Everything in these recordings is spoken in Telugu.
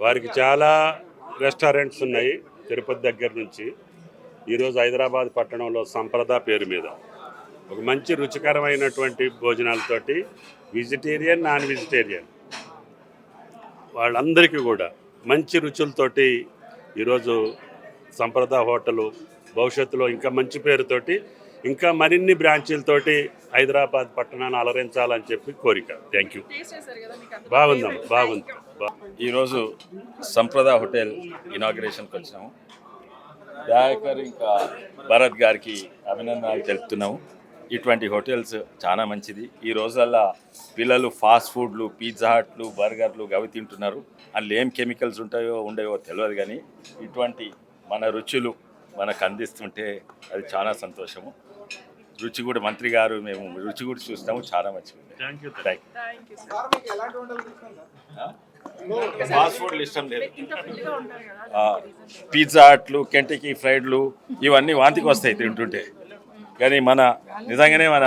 వారికి చాలా రెస్టారెంట్స్ ఉన్నాయి తిరుపతి దగ్గర నుంచి. ఈరోజు హైదరాబాద్ పట్టణంలో సంప్రద పేరు మీద. ఒక మంచి రుచికరమైనటువంటి భోజనాలతోటి వెజిటేరియన్ నాన్ వెజిటేరియన్. వాళ్ళందరికీ కూడా మంచి రుచులతోటి ఈరోజు సంప్రద హోటలు భవిష్యత్తులో ఇంకా మంచి పేరుతోటి ఇంకా మరిన్ని బ్రాంచీలతోటి హైదరాబాద్ పట్టణాన్ని అలరించాలని చెప్పి కోరిక. థ్యాంక్ యూ టేస్ట్ చేశారు కదా మీకు అందులో? బాగుందమ్మా. బాగుంది. ఈరోజు సంప్రద హోటల్ ఇనాగ్రేషన్కి వచ్చినాము దయాకర్ ఇంకా భరత్ గారికి అభినందనలు తెలుపుతున్నాము. ఇటువంటి హోటల్స్ చాలా మంచిది. ఈ రోజుల్లో పిల్లలు ఫాస్ట్ ఫుడ్లు పిజ్జా హట్లు బర్గర్లు అవి తింటున్నారు. అందులో ఏం కెమికల్స్ ఉంటాయో ఉండవో తెలియదు కానీ ఇటువంటి మన రుచులు మనకు అందిస్తుంటే అది చాలా సంతోషము. రుచి కూడా మంత్రి గారు మేము రుచి కూడా చూస్తాము చాలా మంచిగా ఉంది thank you thank sir. Fast ఫుడ్లు ఇష్టం లేదు. పిజ్జా హట్లు కెంటకీ ఫ్రైడ్లు ఇవన్నీ వాంతికి వస్తాయి తింటుంటే. కానీ మన నిజంగానే మన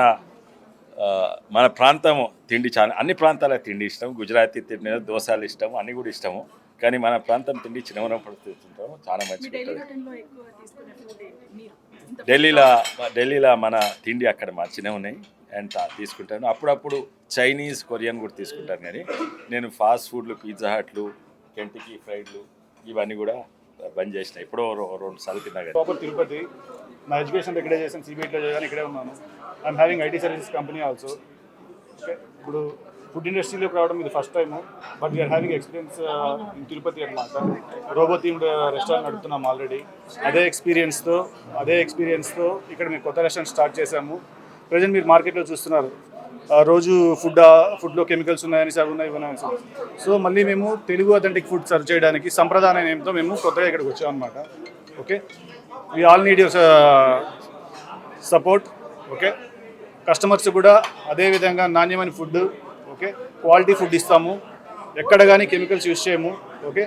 మన ప్రాంతం తిండి చాలా అన్ని ప్రాంతాల తిండి ఇష్టం. గుజరాతీ తిండి దోశలు ఇష్టం అన్నీ కూడా ఇష్టము. కానీ మన ప్రాంతం తిండి చిన్నవరం తింటాము చాలా మీ మంచిగా ఉంటుంది ఢిల్లీలో ఢిల్లీలో మన తిండి అక్కడ మంచిగా ఉన్నాయి. అండ్ తీసుకుంటాను. అప్పుడప్పుడు చైనీస్ కొరియన్ కూడా తీసుకుంటాను కానీ నేను ఫాస్ట్ ఫుడ్లు పిజ్జా హట్లు కెంటకీ ఫ్రైడ్లు ఇవన్నీ కూడా బంద్ చేసిన. ఎప్పుడో రెండు సార్లు తిన్నా కానీ. ప్రాపర్ తిరుపతి నా ఎడ్యుకేషన్ ఇక్కడే చేశాను సిబిఐట్లో చేశాను ఇక్కడే ఉన్నాను. I'm having IT services company also okay ఇప్పుడు ఫుడ్ ఇండస్ట్రీలోకి రావడం ఇది first time but we're having experience in Tirupati అనమాట రోబో థీమ్డ్ రెస్టారెంట్ నడుపుతున్నాం ఆల్రెడీ. అదే ఎక్స్పీరియన్స్తో అదే ఎక్స్పీరియన్స్తో ఇక్కడ మేము కొత్త రెస్టారెంట్ స్టార్ట్ చేశాము. ప్రజెంట్ మీరు మార్కెట్లో చూస్తున్నారు. రోజు ఫుడ్ ఫుడ్లో కెమికల్స్ ఉన్నాయని సార్ ఉన్నాయి ఇవన్నీ సార్. సో మళ్ళీ మేము తెలుగు అథెంటిక్ ఫుడ్ సర్వ్ చేయడానికి సంప్రదాయ నేమ్తో మేము కొత్తగా ఇక్కడికి వచ్చాం అనమాట okay? We all need your support. Okay? Customers కూడా అదే విధంగా నాణ్యమైన ఫుడ్ ఓకే? క్వాలిటీ ఫుడ్ ఇస్తాము. ఎక్కడ కానీ కెమికల్స్ యూస్ చేయము. ఓకే?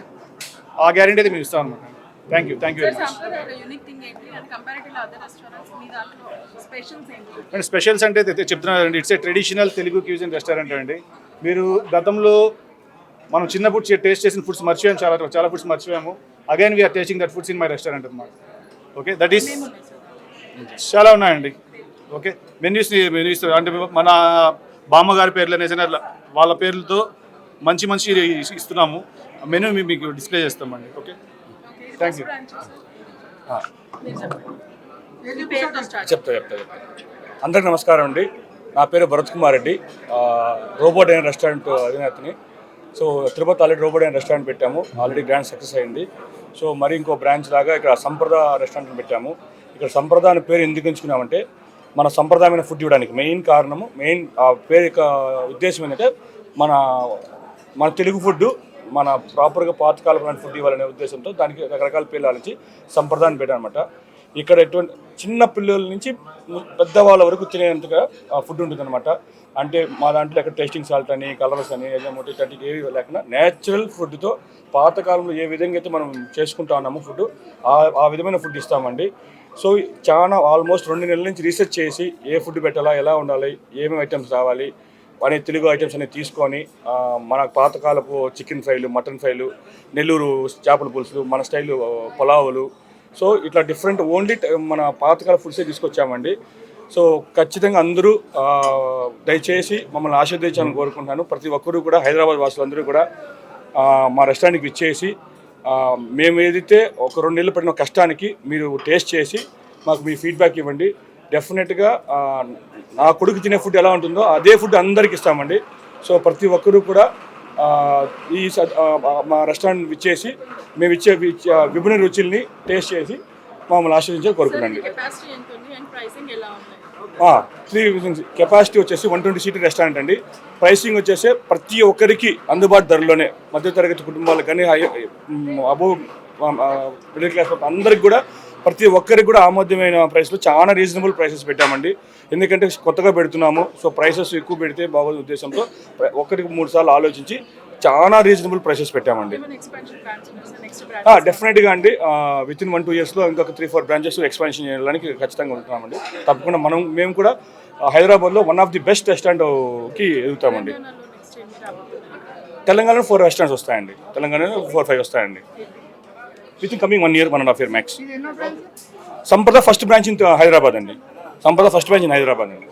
ఆ గ్యారంటీ అయితే మేము ఇస్తాం అనమాట thank you thank you very much and specials అంటే చెప్తున్నానండి it's a traditional Telugu cuisine restaurant అండి. మీరు గతంలో మనం చిన్నప్పుడు టేస్ట్ చేసిన ఫుడ్స్ మర్చిపోయాము చాలా చాలా foods మర్చిపోయాము. Again we're tasting that foods in my restaurant అనమాట ఓకే దట్ ఈస్ చాలా ఉన్నాయండి. ఓకే మెన్యూస్ మెన్యూస్ అంటే మన బామ్మగారి పేర్లు అనేసి వాళ్ళ పేర్లతో మంచి మంచి ఇస్తున్నాము. మెనూ మీకు డిస్ప్లే చేస్తామండి. ఓకే? పేరుతో స్టార్ట్. చెప్తా చెప్తా చెప్తా. అందరికి నమస్కారం అండి. నా పేరు భరత్ కుమార్ రెడ్డి. ఆ, రోబోట్ అనే రెస్టారెంట్ అధినేతని. సో తిరుపతి ఆల్రెడీ రోబోట్ అనే రెస్టారెంట్ పెట్టాము. ఆల్రెడీ గ్రాండ్ సక్సెస్ అయింది. సో మరి ఇంకో బ్రాంచ్ లాగా ఇక్కడ సంప్రద రెస్టారెంట్ పెట్టాము. ఇక్కడ సంప్రద అనే పేరు ఎందుకు ఎంచుకున్నామంటే మన సంప్రదాయమైన ఫుడ్ ఇవ్వడానికి మెయిన్ కారణము మెయిన్ పేరు యొక్క ఉద్దేశం ఏంటంటే మన మన తెలుగు ఫుడ్ మన ప్రాపర్గా పాతకాలమైన ఫుడ్ ఇవ్వాలనే ఉద్దేశంతో దానికి రకరకాల పేర్లు ఆలోచించి సంప్రదాయం పెట్టాను ఇక్కడ ఎటువంటి చిన్న పిల్లల నుంచి పెద్దవాళ్ళ వరకు తినేంతగా ఫుడ్ ఉంటుందన్నమాట. అంటే మా దాంట్లో ఎక్కడ టేస్టింగ్ సాల్ట్ అని కలర్స్ అని ఏదైనా ఇట్లాంటివి ఏవి లేకుండా నేచురల్ ఫుడ్తో పాతకాలంలో ఏ విధంగా అయితే మనం చేసుకుంటా ఉన్నాము ఫుడ్ ఆ ఆ విధమైన ఫుడ్ ఇస్తామండి. సో చాలా ఆల్మోస్ట్ రెండు నెలల నుంచి రీసెర్చ్ చేసి ఏ ఫుడ్ పెట్టాలా ఎలా ఉండాలి ఏమేమి ఐటమ్స్ రావాలి అనే తెలుగు ఐటమ్స్ అనేవి తీసుకొని మన పాతకాలపు చికెన్ ఫ్రైలు మటన్ ఫ్రైలు నెల్లూరు చేపల పులుసులు మన స్టైలు పులావులు సో ఇట్లా డిఫరెంట్ ఓన్లీ మన పాతకాల ఫుడ్సే తీసుకొచ్చామండి. సో ఖచ్చితంగా అందరూ దయచేసి మమ్మల్ని ఆశీర్వదించాలని కోరుకుంటున్నాను. ప్రతి ఒక్కరూ కూడా హైదరాబాద్ వాసులందరూ కూడా మా రెస్టారెంట్కి ఇచ్చేసి మేము ఏదైతే ఒక రెండు నెలలు పడిన కష్టానికి మీరు టేస్ట్ చేసి మాకు మీ ఫీడ్బ్యాక్ ఇవ్వండి. డెఫినెట్గా నా కొడుకు తినే ఫుడ్ ఎలా ఉంటుందో అదే ఫుడ్ అందరికి ఇస్తామండి. సో ప్రతి ఒక్కరూ కూడా ఈ మా రెస్టారెంట్ ఇచ్చేసి మేము ఇచ్చే విభిన్న రుచుల్ని టేస్ట్ చేసి మమ్మల్ని ఆశీర్వదించాలని కోరుకున్నాండి త్రీ కెపాసిటీ వచ్చేసి వన్ ట్వంటీ సీటర్ రెస్టారెంట్ అండి. ప్రైసింగ్ వచ్చేసి ప్రతి ఒక్కరికి అందుబాటు ధరలోనే మధ్యతరగతి కుటుంబాలకు కానీ అబో మిడిల్ క్లాస్ అందరికి కూడా ప్రతి ఒక్కరికి కూడా ఆమోద్యమైన ప్రైస్లో చాలా రీజనబుల్ ప్రైసెస్ పెట్టామండి. ఎందుకంటే కొత్తగా పెడుతున్నాము సో ప్రైసెస్ ఎక్కువ పెడితే బాగోదు ఉద్దేశంతో ఒక్కరికి మూడు సార్లు ఆలోచించి చాలా రీజనబుల్ ప్రైసెస్ పెట్టామండి. డెఫినెట్గా అండి. విత్ ఇన్ వన్ టూ ఇయర్స్లో ఇంకొక త్రీ ఫోర్ బ్రాంచెస్ ఎక్స్పాన్షన్ చేయడానికి ఖచ్చితంగా ఉంటున్నామండి. తప్పకుండా మనం మేము కూడా హైదరాబాద్లో వన్ ఆఫ్ ది బెస్ట్ రెస్టారెంట్కి ఎదుగుతామండి. తెలంగాణలో ఫోర్ రెస్టారెంట్స్ వస్తాయండి. తెలంగాణలో ఫోర్ ఫైవ్ వస్తాయండి. Within coming one year one and half year max Sampada first branch in Hyderabad అండి. Sampada first branch in Hyderabad అండి.